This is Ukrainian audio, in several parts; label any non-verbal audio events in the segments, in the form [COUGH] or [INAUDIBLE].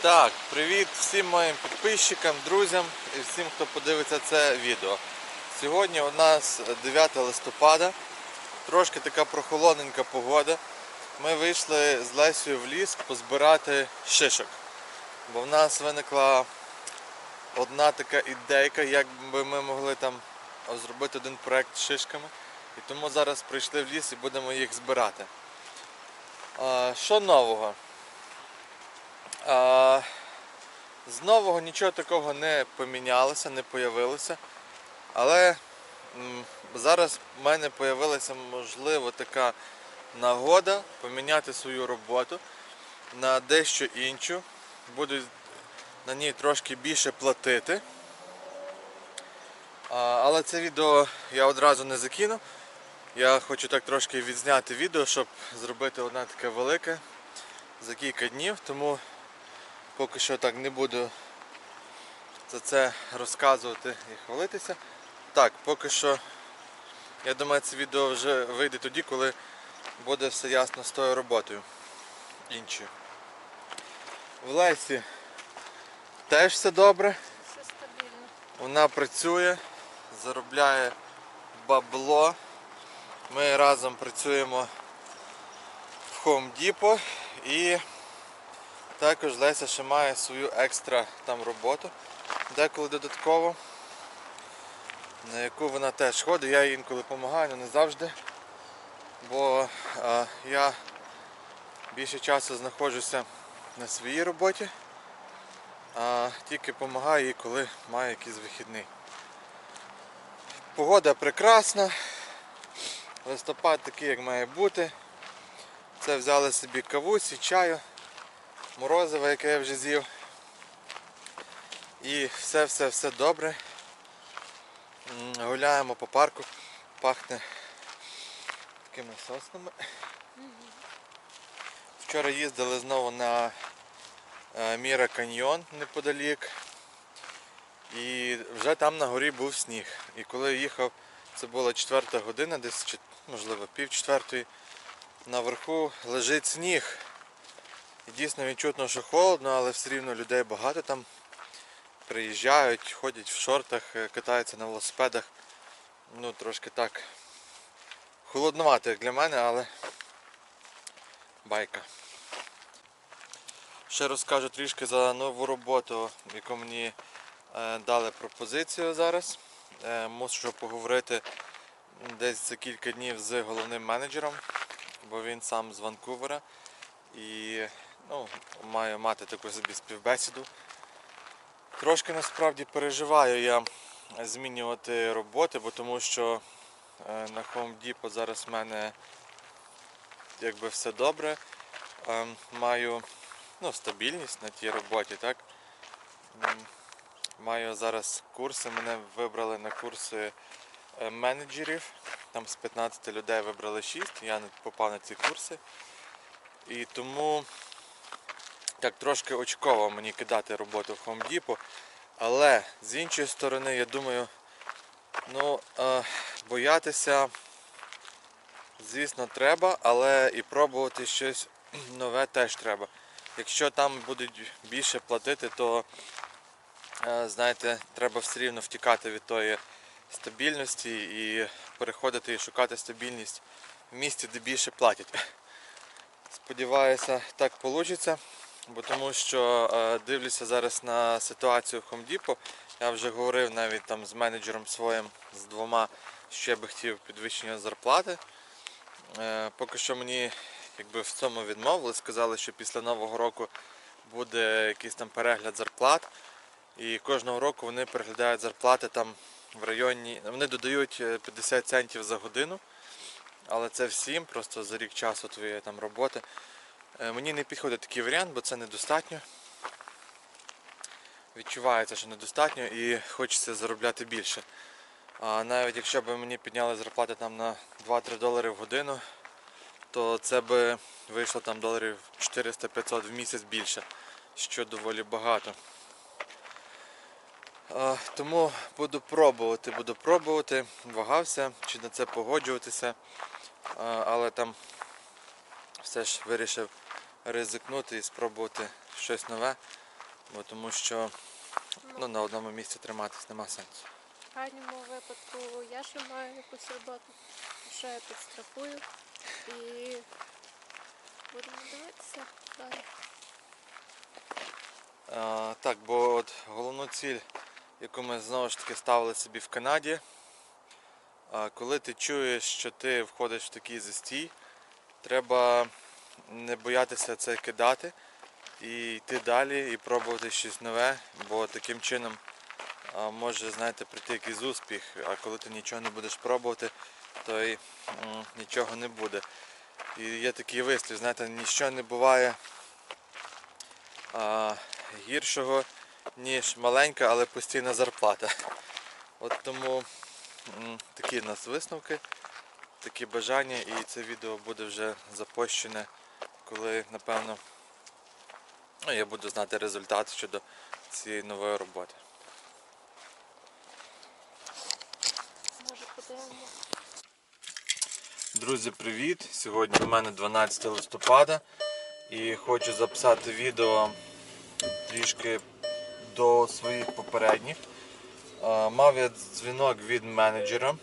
Так, привіт всім моїм підписчикам, друзям і всім, хто подивиться це відео. Сьогодні у нас 9 листопада, трошки така прохолодненька погода. Ми вийшли з Лесією в ліс позбирати шишок. Бо в нас виникла одна така ідейка, як би ми могли там зробити один проект з шишками. І тому зараз прийшли в ліс і будемо їх збирати. Що нового? З нового нічого такого не помінялося, не появилося. Але зараз в мене появилася можливо така нагода поміняти свою роботу на дещо іншу. Буду на ній трошки більше платити. Але це відео я одразу не закину. Я хочу так трошки відзняти відео, щоб зробити одне таке велике за кілька днів, тому поки що так не буду за це розказувати і хвалитися. Так, поки що, я думаю, це відео вже вийде тоді, коли буде все ясно з тою роботою іншою. В Лесі теж все добре. Все стабільно. Вона працює, заробляє бабло. Ми разом працюємо в Home Depot і також Леся ще має свою екстра там роботу, деколи додатково, на яку вона теж ходить. Я їй інколи допомагаю, але не завжди. Бо а, я більше часу знаходжуся на своїй роботі, а тільки допомагаю їй, коли маю якийсь вихідний. Погода прекрасна. Листопад такий, як має бути. Це взяли собі кавусі, чаю, морозиво, яке я вже з'їв. І все-все-все добре. Гуляємо по парку, пахне такими соснами. Вчора їздили знову на е, Міра Каньйон неподалік. І вже там на горі був сніг. І коли я їхав, це була четверта година, десь можливо пів четвертої, наверху лежить сніг. Дійсно відчутно, що холодно, але все рівно людей багато там приїжджають, ходять в шортах, е, катаються на велосипедах. Ну, трошки так холодновато, як для мене, але байка. Ще розкажу трішки за нову роботу, яку мені е, дали пропозицію зараз. Е, Мушу поговорити десь за кілька днів з головним менеджером, бо він сам з Ванкувера і ну, маю мати таку собі співбесіду. Трошки насправді переживаю я змінювати роботи, бо тому що е, на Home Depot зараз в мене якби все добре. Ем, Маю ну, стабільність на тій роботі, так? Маю зараз курси, мене вибрали на курси е, менеджерів. Там з 15 людей вибрали 6, я попав на ці курси. І тому так трошки очково мені кидати роботу в Depot. Але з іншої сторони, я думаю, ну, е, боятися, звісно, треба, але і пробувати щось [CLEARS THROAT] нове теж треба. Якщо там будуть більше платити, то е, знаєте, треба все рівно втікати від тої стабільності і переходити і шукати стабільність в місті, де більше платять. Сподіваюся, так вийде, бо тому що е, дивлюся зараз на ситуацію в Depot. Я вже говорив навіть там з менеджером своїм, з двома, що я би хотів підвищення зарплати. Е, Поки що мені якби в цьому відмовили, сказали, що після Нового року буде якийсь там перегляд зарплат. І кожного року вони переглядають зарплати там в районі. Вони додають е, 50 центів за годину, але це всім, просто за рік часу твоєї там роботи. Е, Мені не підходить такий варіант, бо це недостатньо. Відчувається, що недостатньо і хочеться заробляти більше. А навіть якщо б мені підняли зарплати там на 2-3 долари в годину, то це би вийшло там доларів 400-500 в місяць більше, що доволі багато. А, Тому буду пробувати, буду пробувати, вагався, чи на це погоджуватися, А, але там все ж вирішив ризикнути і спробувати щось нове. Бо тому що ну, на одному місці триматись нема сенсу. В крайньому випадку я ще маю якусь роботу, що я підстрахую і будемо дивитися далі. А, так, бо от головну ціль, яку ми знову ж таки ставили собі в Канаді, а, коли ти чуєш, що ти входиш в такий застій, треба не боятися це кидати і йти далі і пробувати щось нове, бо таким чином може знаєте, прийти якийсь успіх, а коли ти нічого не будеш пробувати, то й нічого не буде. І є такий вислів, знаєте, нічого не буває а, гіршого, ніж маленька, але постійна зарплата. От тому такі в нас висновки, такі бажання, і це відео буде вже запущене, коли, напевно, ну, я буду знати результат щодо цієї нової роботи. Друзі, привіт! Сьогодні у мене 12 листопада і хочу записати відео трішки до своїх попередніх. Е, Мав я дзвінок від менеджера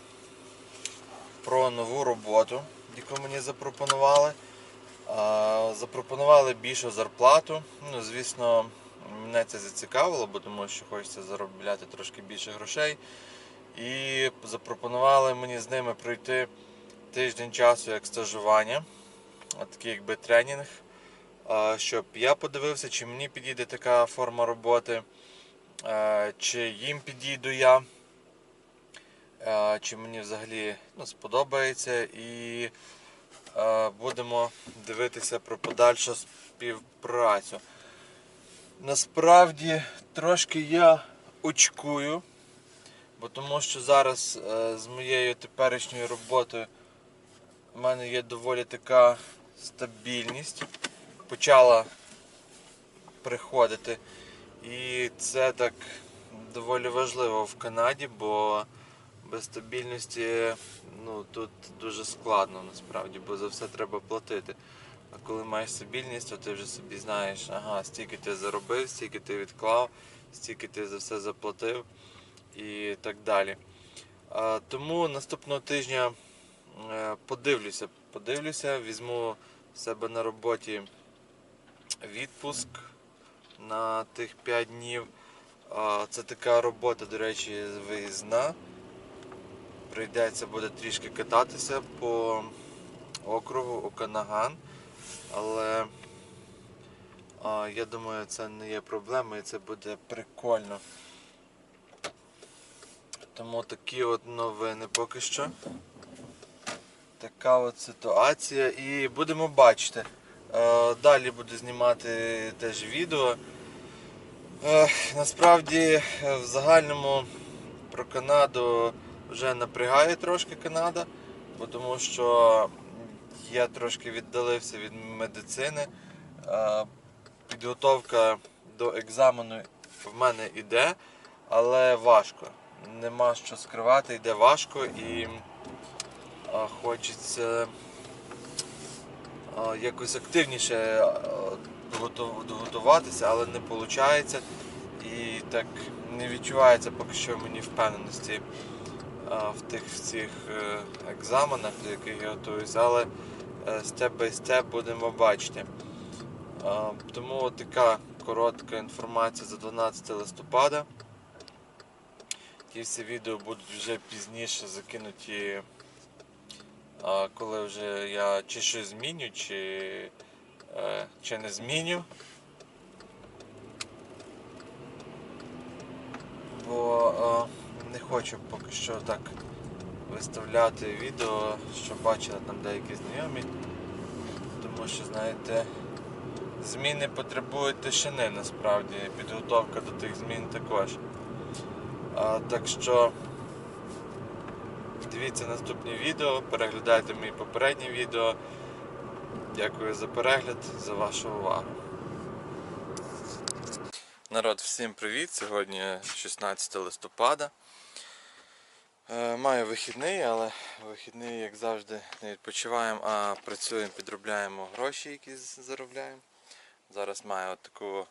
про нову роботу, яку мені запропонували. Запропонували більшу зарплату. Ну, звісно, мене це зацікавило, бо тому що хочеться заробляти трошки більше грошей. І запропонували мені з ними пройти тиждень часу як стажування, такий якби тренінг, щоб я подивився, чи мені підійде така форма роботи, чи їм підійду я, чи мені взагалі ну, сподобається. І е, будемо дивитися про подальшу співпрацю. Насправді трошки я очкую, бо тому що зараз е, з моєю теперішньою роботою у мене є доволі така стабільність. Почала приходити. І це так доволі важливо в Канаді, бо без стабільності ну, тут дуже складно насправді, бо за все треба платити. А коли маєш стабільність, то ти вже собі знаєш, ага, стільки ти заробив, стільки ти відклав, стільки ти за все заплатив і так далі. А, тому наступного тижня Е, подивлюся, подивлюся, візьму в себе на роботі відпуск на тих 5 днів. Це така робота, до речі, виїзна. Прийдеться буде трішки кататися по округу Оканаган, але а, я думаю, це не є проблемою, це буде прикольно. Тому такі от новини поки що. Така от ситуація і будемо бачити. Е, Далі буду знімати теж відео. Е, Насправді е, в загальному про Канаду вже напрягає трошки Канада, бо тому що я трошки віддалився від медицини. Е, Підготовка до екзамену в мене йде, але важко. Нема що скривати, йде важко і хочеться якось активніше доготуватися, але не виходить. І так не відчувається поки що мені впевненості в тих всіх е, екзаменах, до яких я готуюся, але степ бай степ будемо бачити. Тому така коротка інформація за 12 листопада. Ті всі відео будуть вже пізніше закинуті коли вже я чи щось зміню, чи, е, чи не зміню. Бо хочу поки що так виставляти відео, що бачили там деякі знайомі. Тому що, знаєте, зміни потребують тишини насправді, підготовка до тих змін також. А, так що Дивіться наступні відео, переглядайте мої попередні відео. Дякую за перегляд, за вашу увагу. Народ, всім привіт! Сьогодні 16 листопада. Е, Маю вихідний, але вихідний, як завжди, не відпочиваємо, а працюємо, підробляємо гроші, які заробляємо. Зараз маю от таку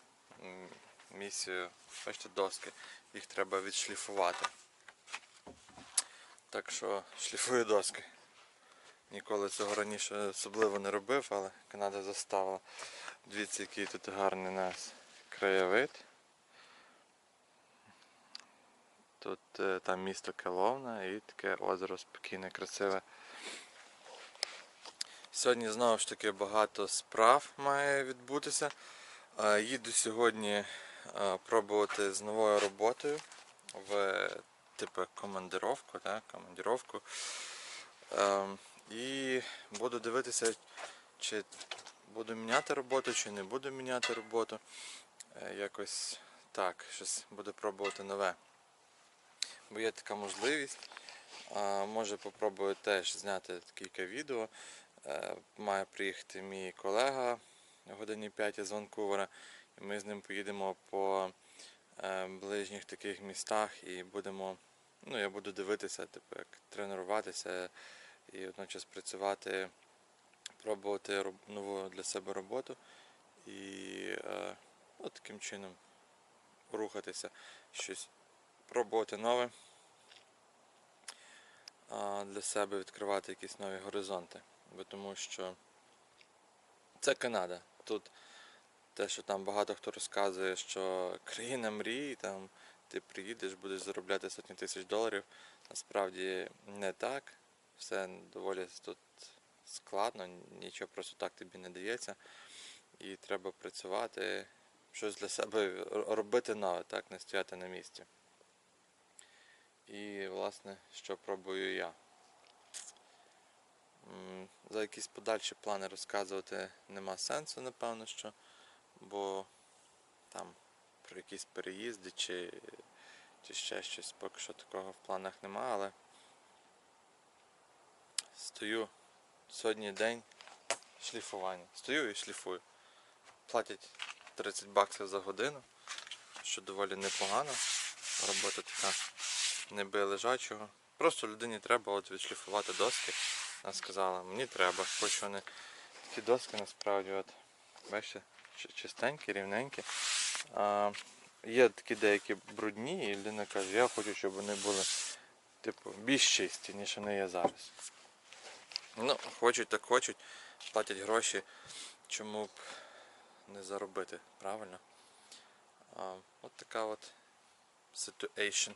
місію. Бачите, доски. Їх треба відшліфувати. Так що шліфую доски. Ніколи цього раніше особливо не робив, але Канада заставила. Дивіться, який тут гарний у нас краєвид. Тут е, там місто Келовна і таке озеро спокійне, красиве. Сьогодні знову ж таки багато справ має відбутися. Е, Їду сьогодні е, пробувати з новою роботою в типу командировку, так, командировку. Ем, І буду дивитися, чи буду міняти роботу, чи не буду міняти роботу. Якось так, щось буду пробувати нове. Бо є така можливість. Може попробую теж зняти кілька відео. Е, Має приїхати мій колега годині 5 з Ванкувера. І ми з ним поїдемо по е, ближніх таких містах і будемо. Ну, я буду дивитися, типу, як тренуватися і водночас працювати, пробувати нову для себе роботу і е, ну, таким чином рухатися, щось пробувати нове для себе відкривати якісь нові горизонти. Бо тому що це Канада. Тут те, що там багато хто розказує, що країна мрій, там ти приїдеш, будеш заробляти сотні тисяч доларів. Насправді не так. Все доволі тут складно, нічого просто так тобі не дається. І треба працювати, щось для себе робити нове, так, не стояти на місці. І, власне, що пробую я. За якісь подальші плани розказувати нема сенсу, напевно, що, бо там про якісь переїзди чи, чи ще щось поки що такого в планах нема, але стою сьогодні день шліфування. Стою і шліфую. Платять 30 баксів за годину, що доволі непогано. Робота така не бий лежачого. Просто людині треба от відшліфувати доски. Вона сказала, мені треба, хоч вони такі доски насправді, от, бачите, чистенькі, рівненькі. А, є такі деякі брудні, і людина каже, я хочу, щоб вони були типу, більш чисті, ніж вони є зараз. Ну, хочуть так хочуть, платять гроші, чому б не заробити, правильно? А, от така от situation.